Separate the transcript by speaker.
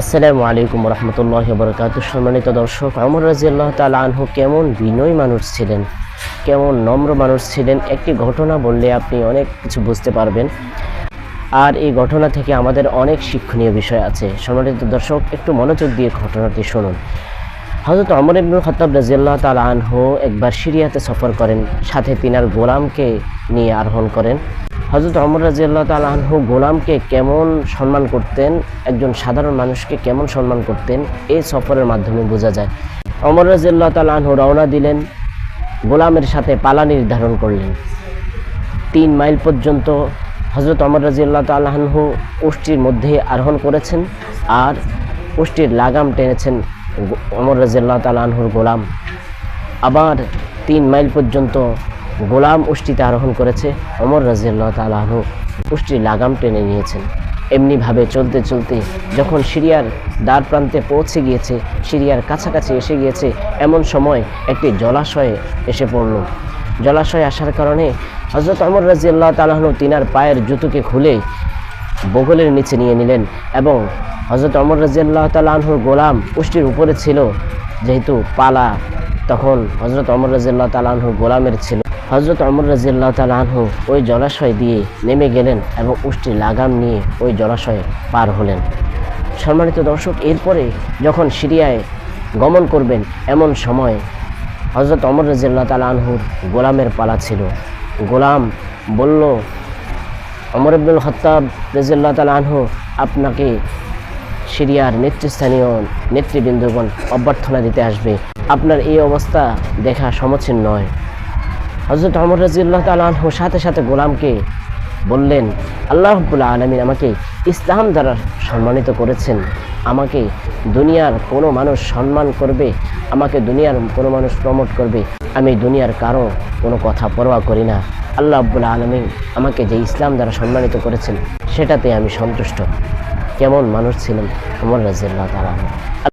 Speaker 1: আসসালামু আলাইকুম রহমতুল্লাহ বরকাত সম্মানিত দর্শক অমর রাজিয়াল্লাহ তালা আনহু কেমন বিনয় মানুষ ছিলেন? কেমন নম্র মানুষ ছিলেন? একটি ঘটনা বললে আপনি অনেক কিছু বুঝতে পারবেন। আর এই ঘটনা থেকে আমাদের অনেক শিক্ষণীয় বিষয় আছে। সম্মানিত দর্শক, একটু মনোযোগ দিয়ে ঘটনাটি শুনুন। হজরত অমর ইবনুল খত্তাব রাজিয়াল্লাহ তালা আনহু একবার সিরিয়াতে সফর করেন। সাথে তিনার গোলামকে নিয়ে আরোহণ করেন। হজরত অমর রাজিয়াল্লাহ তালা আনহু গোলামকে কেমন সম্মান করতেন? একজন সাধারণ মানুষকে কেমন সম্মান করতেন? এই সফরের মাধ্যমে বোঝা যায়। অমর রাজিয়াল্লাহ তালা আনহু রওনা দিলেন, গোলামের সাথে পালা নির্ধারণ করলেন। তিন মাইল পর্যন্ত হজরত অমর রাজিয়াল্লাহ তালাহু উষ্টির মধ্যে আরোহণ করেছেন আর উষ্টির লাগাম টেনেছেন অমর রাজিয়াল্লাহ তালাহুর গোলাম। আবার তিন মাইল পর্যন্ত গোলাম উষ্টিতে আরোহণ করেছে অমর রাজিয়াল্লাহ তালাহু উষ্টির লাগাম টেনে নিয়েছেন। এমনিভাবে চলতে চলতে যখন সিরিয়ার দ্বার প্রান্তে পৌঁছে গিয়েছে, সিরিয়ার কাছাকাছি এসে গিয়েছে, এমন সময় একটি জলাশয়ে এসে পড়ল। জলাশয়ে আসার কারণে হজরত অমর রাজিয়াল্লাহ তালাহনু তিনার পায়ের জুতোকে খুলে বগলের নিচে নিয়ে নিলেন এবং হজরত অমর রাজিয়াল্লাহ তালাহুর গোলাম পুষ্টির উপরে ছিল, যেহেতু পালা তখন হজরত অমর রাজিয়াল্লাহ তালাহুর গোলামের ছিল। হজরত অমর রাজিয়াল্লাহ তালাহু ওই জলাশয় দিয়ে নেমে গেলেন এবং উষ্টির লাগাম নিয়ে ওই জলাশয়ে পার হলেন। সম্মানিত দর্শক, এরপরে যখন সিরিয়ায় গমন করবেন, এমন সময় হজরত অমর রাজিয়াল্লাহ তালাহুর গোলামের পালা ছিল। গোলাম বলল অমর আব্দুল খত্তাব রাজিয়াল্লাহ তালা আনহু আপনাকে সিরিয়ার নেতৃস্থানীয় নেতৃবৃন্দগণ অভ্যর্থনা দিতে আসবে। আপনার এই অবস্থা দেখা সমীচীন নয়। হজরত অমর রাজিউল্লাহ তালহু সাথে সাথে গোলামকে বললেন, আল্লাহ রব্বুল্লাহ আলমিন আমাকে ইসলাম দ্বারা সম্মানিত করেছেন। আমাকে দুনিয়ার কোনো মানুষ সম্মান করবে, আমাকে দুনিয়ার কোনো মানুষ প্রমোট করবে। আমি দুনিয়ার কারও কোনো কথা পরোয়া করি না। আল্লাহ আব্বুল্লাহ আলমিন আমাকে যে ইসলাম দ্বারা সম্মানিত করেছেন, সেটাতে আমি সন্তুষ্ট। কেমন মানুষ ছিলেন অমর রাজিউল্লাহ তালা